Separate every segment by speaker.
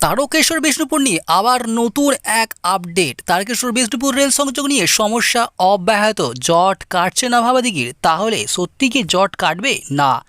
Speaker 1: তারকেশ্বর বিষ্ণুপুর নিয়ে আবার নতুন এক আপডেট। তারকেশ্বর বিষ্ণুপুর রেল সংযোগ নিয়ে সমস্যা অব্যাহত। জট কাটছে না ভাবাদিগির। তাহলে সত্যি কি জট কাটবে? না।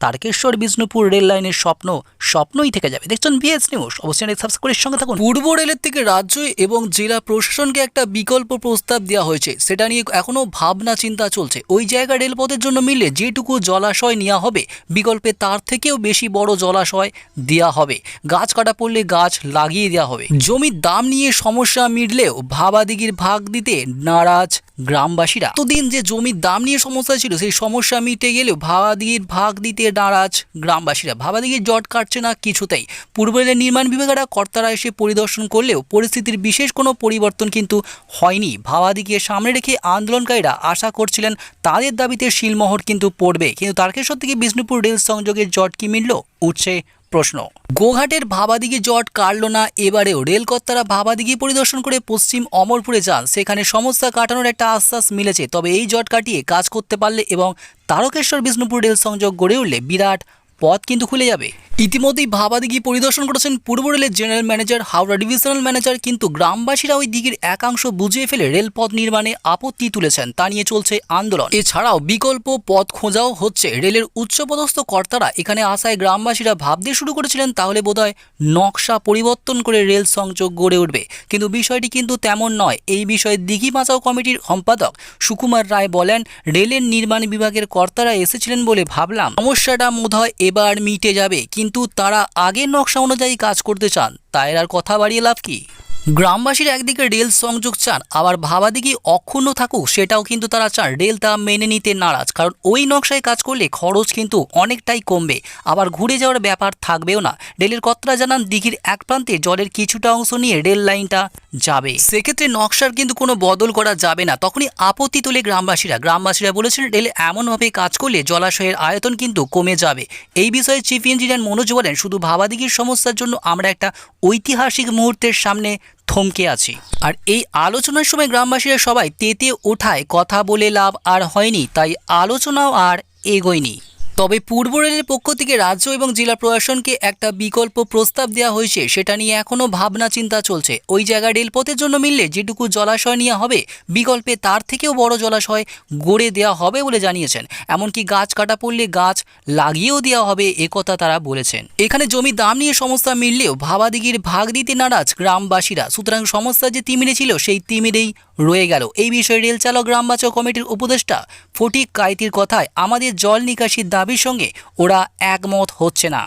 Speaker 1: তারকেশ্বর, বিষ্ণুপুর রেল লাইনের স্বপ্ন স্বপ্নই থেকে যাবে। দেখছেন বিএস নিউজ অবশ্যই সাবস্ক্রাইব করে সঙ্গে থাকুন। পূর্ব রেলের থেকে রাজ্য এবং জেলা প্রশাসনকে একটা বিকল্প প্রস্তাব দেওয়া হয়েছে। সেটা নিয়ে এখনও ভাবনা চিন্তা চলছে। ওই জায়গা রেলপথের জন্য মিললে যেটুকু জলাশয় নেওয়া হবে, বিকল্পে তার থেকেও বেশি বড় জলাশয় দেওয়া হবে। গাছ কাটা পড়লে গাছ লাগিয়ে দেওয়া হবে। জমির দাম নিয়ে সমস্যা মিটলেও ভাবাদিগির ভাগ দিতে নারাজ গ্রামবাসীরা। এতদিন যে জমির দাম নিয়ে সমস্যা ছিল, সেই সমস্যা মিটে গেলেও ভাবাদিগির ভাগ দিতে নারাজ। গ্রামবাসীরা ভাবাদিকে জট কাটছে না কিছুতেই। পূর্ব রেলের নির্মাণ বিভাগেরা কর্তারা এসে পরিদর্শন করলেও পরিস্থিতির বিশেষ কোনো পরিবর্তন কিন্তু হয়নি। ভাবাদিকে সামনে রেখে আন্দোলনকারীরা আশা করছিলেন তাদের দাবিতে শিলমোহর কিন্তু পড়বে। কিন্তু তারকেশ্বর থেকে বিষ্ণুপুর রেল সংযোগের জট কি মিলল উঠছে প্রশ্ন। গোঘাটের ভাবাদিঘি জট কাটল না, এবারেও রেলকর্তারা ভাবাদিঘি পরিদর্শন করে পশ্চিম অমরপুরে যান। সেখানে সমস্যা কাটানোর একটা আশ্বাস মিলেছে, তবে এই জট কাটিয়ে কাজ করতে পারলে এবং তারকেশ্বর বিষ্ণুপুর রেল সংযোগ গড়ে উঠলে বিরাট পথ কিন্তু খুলে যাবে। ইতিমধ্যেই ভাবাদিঘি পরিদর্শন করেছেন পূর্ব রেলের general manager, Howrah divisional manager, কিন্তু গ্রামবাসীরা ওই দিঘির একাংশ বুঝিয়ে ফেলে রেলপথ নির্মাণে আপত্তি তুলেছেন। তা নিয়ে চলছে আন্দোলন। এছাড়াও বিকল্প পথ খোঁজাও হচ্ছে। রেলের উচ্চপদস্থ কর্তারা এখানে আসায় গ্রামবাসীরা ভাবতে শুরু করেছিলেন, তাহলে বোধহয় নকশা পরিবর্তন করে রেল সংযোগ গড়ে উঠবে। কিন্তু বিষয়টি কিন্তু তেমন নয়। এই বিষয়ে দিঘি বাঁচাও কমিটির সম্পাদক সুকুমার রায় বলেন, রেলের নির্মাণ বিভাগের কর্তারা এসেছিলেন বলে ভাবলাম। সমস্যাটা বোধহয় এবার মিটে যাবে, কিন্তু তারা আগের নকশা অনুযায়ী কাজ করতে চান, তাই আর কথা বাড়িয়ে লাভ কি? গ্রামবাসীর একদিকে রেল সংযোগ চান, আবার ভাবাদিকে অক্ষুণ্ণ থাকুক, সেটাও কিন্তু তারা চান। রেল তা মেনে নিতে নারাজ, কারণ ওই নকশায় কাজ করলে খরচ কিন্তু অনেকটাই কমবে। আবার ঘুরে যাওয়ার ব্যাপার থাকবেও না। রেলের কর্তারা জানান, দিঘির এক প্রান্তে জলের কিছুটা অংশ নিয়ে রেল লাইনটা যাবে। সেক্ষেত্রে নকশার কিন্তু কোনো বদল করা যাবে না। তখনই আপত্তি তোলে গ্রামবাসীরা। গ্রামবাসীরা বলেছেন, রেল এমনভাবে কাজ করলে জলাশয়ের আয়তন কিন্তু কমে যাবে। এই বিষয়ে চিফ ইঞ্জিনিয়ার মনোজ বলেন, শুধু ভাবাদিঘির সমস্যার জন্য আমরা একটা ঐতিহাসিক মুহূর্তের সামনে থমকে আছে। আর এই আলোচনার সময় গ্রামবাসীরা সবাই তেতে ওঠায়, কথা বলে লাভ আর হয়নি, তাই আলোচনাও আর এগোয়নি। তবে পূর্ব রেলের পক্ষ থেকে রাজ্য এবং জেলা প্রশাসনকে একটা বিকল্প প্রস্তাব দেওয়া হয়েছে, সেটা নিয়ে এখনও ভাবনা চিন্তা চলছে। ওই জায়গায় রেলপথের জন্য মিললে যেটুকু জলাশয় নেওয়া হবে, বিকল্পে তার থেকেও বড় জলাশয় গড়ে দেওয়া হবে বলে জানিয়েছেন। এমনকি গাছ কাটা পড়লে গাছ লাগিয়েও দেওয়া হবে একথা তারা বলেছেন। এখানে জমি দাম নিয়ে সমস্যা মিললেও ভাবাদিগির ভাগ দিতে নারাজ গ্রামবাসীরা। সুতরাং সমস্যা যে তিমিরে ছিল, সেই তিমিরেই রয়ে গেল। এই বিষয়ে রেল চালক গ্রাম বাঁচাও কমিটির উপদেষ্টা ফটিক কায়তির কথায়, আমাদের জল নিকাশির দাবির সঙ্গে ওরা একমত হচ্ছে না।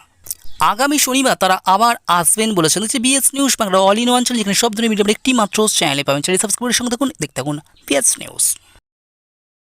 Speaker 1: আগামী শনিবার তারা আবার আসবেন বলেছেন যে BS news Bangla all in অঞ্চল যেখানে সব ধরনের মিডিয়া একটি মাত্র চ্যানেল পাবেন চ্যানেল সাবস্ক্রাইবের সঙ্গে থাকুন। দেখতে থাকুন বিএস নিউজ।